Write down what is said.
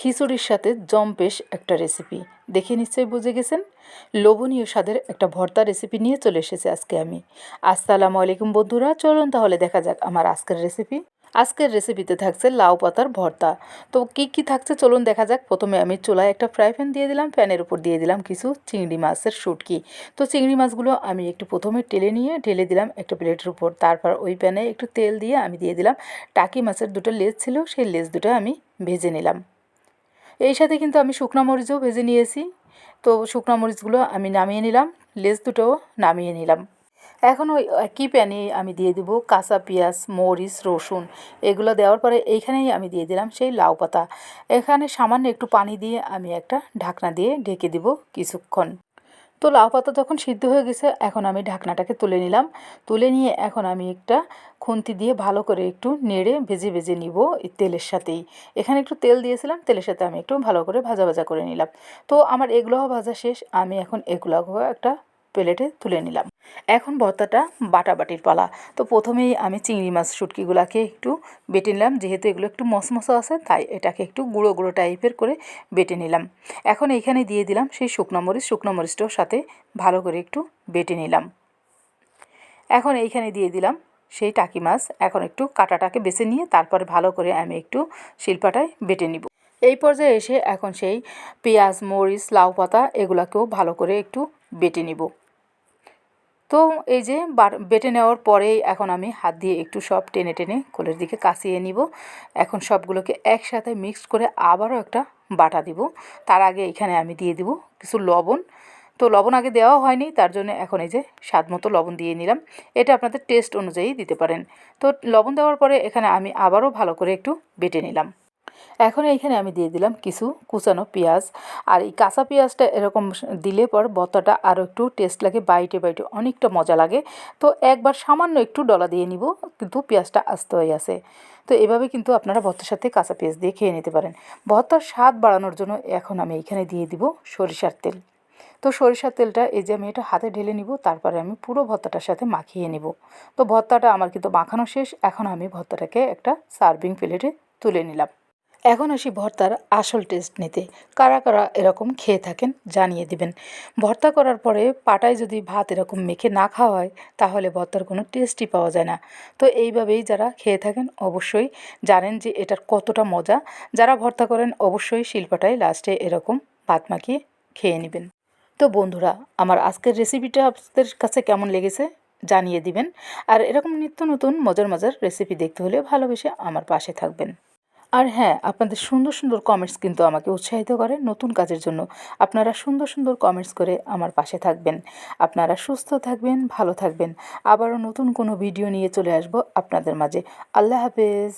খিচুড়ির সাথে জম্পেশ একটা রেসিপি দেখে নিশ্চয়ই বুঝে গেছেন? লোভনীয় স্বাদের একটা ভর্তা রেসিপি নিয়ে চলে এসেছি আজকে আমি। আসসালামু আলাইকুম বন্ধুরা, চলুন তাহলে দেখা যাক আমার আজকের রেসিপি আজকের রেসিপিতে থাকছে লাউ পাতার ভর্তা। তো কি কি থাকছে চলুন দেখা যাক। প্রথমে আমি চুলায় একটা ফ্রাই প্যান দিয়ে দিলাম, প্যানের উপর দিয়ে দিলাম কিছু চিংড়ি মাছের শুটকি। তো চিংড়ি মাছগুলো আমি একটু প্রথমে টেলে নিয়ে, ঢেলে দিলাম একটা প্লেটের উপর। তারপর ওই প্যানে একটু তেল দিয়ে আমি দিয়ে দিলাম। টাকি মাছের দুটো লেজ ছিল, সেই লেজ দুটো আমি ভেজে নিলাম। এই সাথে কিন্তু আমি শুকনো মরিচও ভেজে নিয়েছি। তো শুকনো মরিচগুলো আমি নামিয়ে নিলাম লেজ দুটোও নামিয়ে নিলাম। এখন ওই একই প্যানে আমি দিয়ে দেবো কাঁচা পেঁয়াজ, মরিচ, রসুন, এগুলো দেওয়ার পরে এইখানেই আমি দিয়ে দিলাম সেই লাউ পাতা। এখানে সামান্য একটু পানি দিয়ে আমি একটা ঢাকনা দিয়ে ঢেকে দেবো কিছুক্ষণ। তো লাউ পাতা যখন সিদ্ধ হয়ে গেছে, এখন আমি ঢাকনাটাকে তুলে নিলাম। তুলে নিয়ে এখন আমি একটা খুন্তি দিয়ে ভালো করে একটু নেড়ে ভেজে ভেজে নিব এই তেলের সাথেই। এখানে একটু তেল দিয়েছিলাম, তেলের সাথে আমি একটু ভালো করে ভাজা ভাজা করে নিলাম। তো আমার এগুলোও ভাজা শেষ, আমি এখন এগুলোও একটা প্লেটে তুলে নিলাম। এখন ভর্তাটা বাটাবাটির পালা। তো প্রথমেই আমি চিংড়ি মাছ শুটকিগুলোকে একটু বেটে নিলাম। যেহেতু এগুলো একটু মশমশা আছে, তাই এটাকে একটু গুঁড়ো গুঁড়ো টাইপের করে বেটে নিলাম। এখন এইখানে দিয়ে দিলাম সেই শুকনো মরিচ। শুকনো মরিচটাও সাথে ভালো করে একটু বেটে নিলাম। এখন এইখানে দিয়ে দিলাম সেই টাকি মাছ। এখন একটু কাটাটাকে বেছে নিয়ে তারপরে ভালো করে আমি একটু শিল্পাটায় বেটে নিব। এই পর্যায়ে এসে এখন সেই পেঁয়াজ, মরিচ, লাউ পাতা এগুলাকেও ভালো করে একটু বেটে নিব। তো এই যে বেটে নেওয়ার পরেই এখন আমি হাত দিয়ে একটু সব টেনে টেনে কোলের দিকে কাছিয়ে নিব। এখন সবগুলোকে একসাথে মিক্সড করে আবারও একটা বাটা দিব। তার আগে এখানে আমি দিয়ে দিব কিছু লবণ। তো লবণ আগে দেওয়া হয়নি, তার জন্য এখন এই যে স্বাদ মতো লবণ দিয়ে নিলাম। এটা আপনাদের টেস্ট অনুযায়ী দিতে পারেন। তো লবণ দেওয়ার পরে এখানে আমি আবারও ভালো করে একটু বেটে নিলাম। এখন এইখানে আমি দিয়ে দিলাম কিছু কুচানো পেঁয়াজ। আর এই কাঁচা পেঁয়াজটা এরকম দিলে পর বত্তাটা আরও একটু টেস্ট লাগে, বাইটে বাইটে অনেকটা মজা লাগে। তো একবার সামান্য একটু ডলা দিয়ে নিব, কিন্তু পেঁয়াজটা আস্ত হয়ে আছে। তো এভাবে কিন্তু আপনারা ভর্তার সাথে কাঁচা পেঁয়াজ দিয়ে খেয়ে নিতে পারেন। ভর্তার স্বাদ বাড়ানোর জন্য এখন আমি এইখানে দিয়ে দিব সরিষার তেল। তো সরিষার তেলটা এই যে আমি এটা হাতে ঢেলে নিব, তারপরে আমি পুরো ভর্তাটার সাথে মাখিয়ে নিব। তো ভর্তাটা আমার কিন্তু মাখানো শেষ, এখন আমি ভর্তাটাকে একটা সার্ভিং প্লেটে তুলে নিলাম। এখন আসি ভর্তার আসল টেস্ট নিতে। কারা কারা এরকম খেয়ে থাকেন জানিয়ে দিবেন। ভর্তা করার পরে পাটায় যদি ভাত এরকম মেখে না খাওয়া হয়, তাহলে ভর্তার কোনো টেস্টই পাওয়া যায় না। তো এইভাবেই যারা খেয়ে থাকেন অবশ্যই জানেন যে এটার কতটা মজা। যারা ভর্তা করেন অবশ্যই শিল্পাটায় লাস্টে এরকম ভাত মাখিয়ে খেয়ে নেবেন। তো বন্ধুরা, আমার আজকের রেসিপিটা আপনাদের কাছে কেমন লেগেছে জানিয়ে দিবেন। আর এরকম নিত্য নতুন মজার মজার রেসিপি দেখতে হলে ভালোবেসে আমার পাশে থাকবেন। আর হ্যাঁ আপনাদের সুন্দর সুন্দর কমেন্টস কিন্তু আমাকে উৎসাহিত করে নতুন কাজের জন্য। আপনারা সুন্দর সুন্দর কমেন্টস করে আমার পাশে থাকবেন। আপনারা সুস্থ থাকবেন, ভালো থাকবেন। আবারও নতুন কোনো ভিডিও নিয়ে চলে আসব আপনাদের মাঝে। আল্লাহ হাফেজ।